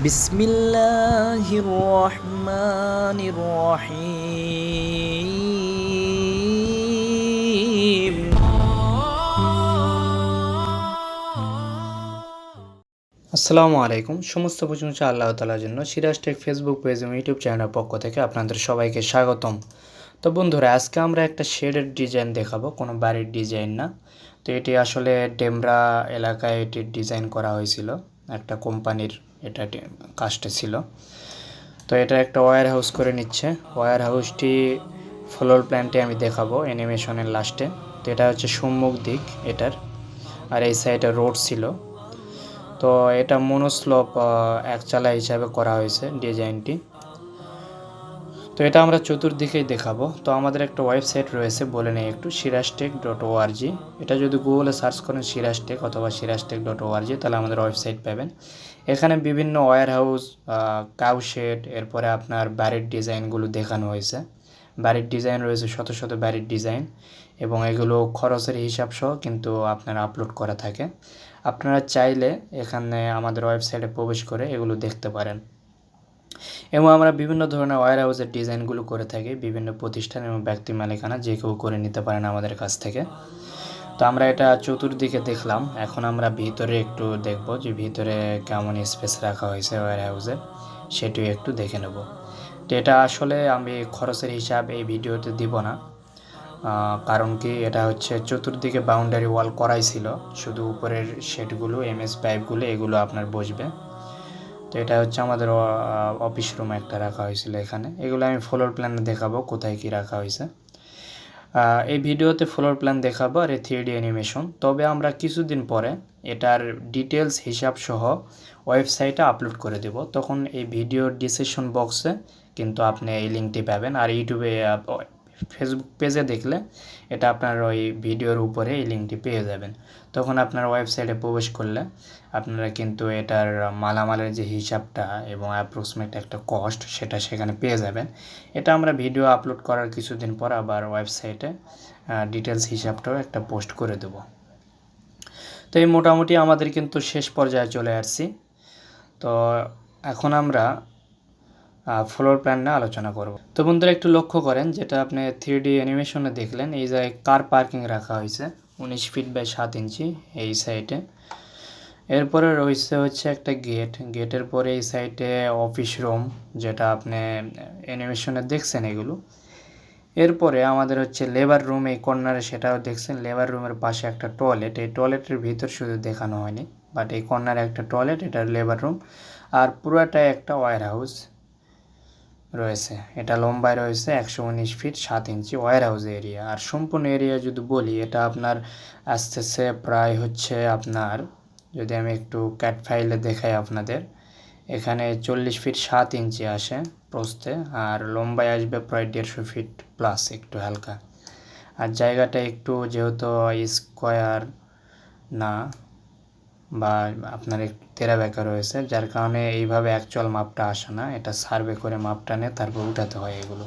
বিসমিল্লাহির রহমানির রহিম আসসালামু আলাইকুম। সমস্ত প্রশংসা আল্লাহ তালার জন্য। সিরাজ টেক ফেসবুক পেজ এবং ইউটিউব চ্যানেলের পক্ষ থেকে আপনাদের সবাইকে স্বাগতম। তো বন্ধুরা, আজকে আমরা একটা শেডের ডিজাইন দেখাবো, কোনো বাড়ির ডিজাইন না। তো এটি আসলে ডেমরা এলাকায় এটির ডিজাইন করা হয়েছিল একটা কোম্পানির। এটা কাস্টে কাজটা ছিল। তো এটা একটা ওয়্যার হাউস করে নিচ্ছে। ওয়্যার হাউসটি ফ্লোর প্ল্যানটি আমি দেখাবো অ্যানিমেশনের লাস্টে তো এটা হচ্ছে সম্মুখ দিক এটার। আর এই সাইডে রোড ছিল। তো এটা মনোস্লোপ একচালা হিসাবে করা হয়েছে ডিজাইনটি তো এটা আমরা চতুর্দিকেই দেখাবো। তো আমাদের একটা ওয়েবসাইট রয়েছে, বলে নেই একটু সিরাজটেক ডট ওআরজি এটা যদি গুগলে সার্চ করেন সিরাজটেক অথবা সিরাজটেক ডট ওআরজি তাহলে আমাদের ওয়েবসাইট পাবেন। এখানে বিভিন্ন ওয়্যার হাউস কাউশেড এরপরে আপনার বাড়ির ডিজাইনগুলো দেখানো হয়েছে। বাড়ির ডিজাইন রয়েছে, শত শত বাড়ির ডিজাইন এবং এগুলো খরচের হিসাব সহ কিন্তু আপনারা আপলোড করা থাকে। আপনারা চাইলে এখানে আমাদের ওয়েবসাইটে প্রবেশ করে এগুলো দেখতে পারেন। এবং আমরা বিভিন্ন ধরনের ওয়্যার হাউসের ডিজাইনগুলো করে থাকি, বিভিন্ন প্রতিষ্ঠান এবং ব্যক্তি মালিকানা যে কেউ করে নিতে পারেন আমাদের কাছ থেকে। তো আমরা এটা চতুর্দিকে দেখলাম। এখন আমরা ভিতরে একটু দেখব যে ভিতরে কেমন স্পেস রাখা হয়েছে ওয়্যার হাউসে সেটিও একটু দেখে নেব। তো এটা আসলে আমি খরচের হিসাব এই ভিডিওতে দিব না। কারণ কি এটা হচ্ছে চতুর্দিকে বাউন্ডারি ওয়াল করাই ছিল। শুধু উপরের শেডগুলো এমএস পাইপগুলো এগুলো আপনার বসবে। তো এটা হচ্ছে আমাদের অফিস রুম একটা রাখা হয়েছিল এখানে। এগুলো আমি ফ্লোর প্ল্যান দেখাবো কোথায় কি রাখা হয়েছে। এই ভিডিওতে ফ্লোর প্ল্যান দেখাবো আর থ্রি অ্যানিমেশন তবে আমরা কিছুদিন পরে এটার ডিটেলস হিসাব সহ ওয়েবসাইটে আপলোড করে দেব। তখন এই ভিডিওর ডিসিশন বক্সে কিন্তু আপনি এই লিঙ্কটি পাবেন। আর ইউটিউবে ফেসবুক পেজে দেখলে এটা আপনার ওই ভিডিওর উপরে এই লিঙ্কটি পেয়ে যাবেন। তখন আপনার ওয়েবসাইটে প্রবেশ করলে আপনারা কিন্তু এটার মালামালের যে হিসাবটা এবং অ্যাপ্রক্সিমেট একটা কস্ট সেটা সেখানে পেয়ে যাবেন। এটা আমরা ভিডিও আপলোড করার কিছুদিন পর আবার ওয়েবসাইটে ডিটেলস হিসাবটাও একটা পোস্ট করে দেব। তো এই মোটামুটি আমাদের কিন্তু শেষ পর্যায়ে চলে আসছি। তো এখন আমরা ফ্লোর প্ল্যান নিয়ে আলোচনা করব। তো বন্ধুরা, একটু লক্ষ্য করেন, যেটা আপনি থ্রি ডি অ্যানিমেশনে দেখলেন, এই জায়গায় কার পার্কিং রাখা হয়েছে, উনিশ ফিট বাই সাত ইঞ্চি এই সাইডে এরপরে রয়েছে হচ্ছে একটা গেট গেটের পরে এই সাইডে অফিস রুম যেটা আপনি অ্যানিমেশনে দেখছেন এগুলো। এরপরে আমাদের হচ্ছে লেবার রুম এই কর্নারে সেটাও দেখছেন লেবার রুমের পাশে একটা টয়লেট এই টয়লেটের ভিতর শুধু দেখানো হয়নি বাট এই কর্নারে একটা টয়লেট এটা লেবার রুম আর পুরোটাই একটা ওয়্যার হাউস রয়েছে। এটা লম্বায় রয়েছে একশো উনিশ ফিট, সাত ইঞ্চি ওয়্যার হাউস এরিয়া আর সম্পূর্ণ এরিয়া যদি বলি, এটা আপনার আসতেছে প্রায় হচ্ছে আপনার, যদি আমি একটু ক্যাট ফাইলে দেখাই আপনাদের, এখানে চল্লিশ ফিট সাত ইঞ্চি আসে প্রস্থে, আর লম্বায় আসবে প্রায় দেড়শো ফিট প্লাস একটু হালকা। আর জায়গাটা একটু যেহেতু স্কোয়ার, না বা আপনার তেরা বেঁকা রয়েছে, যার কারণে এইভাবে অ্যাকচুয়াল মাপটা আসে না। এটা সার্ভে করে মাপটা নিয়ে তারপর উঠাতে হয় এগুলো।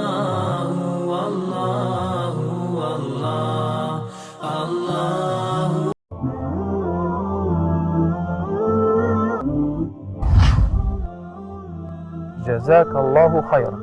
جزاك الله خيرا.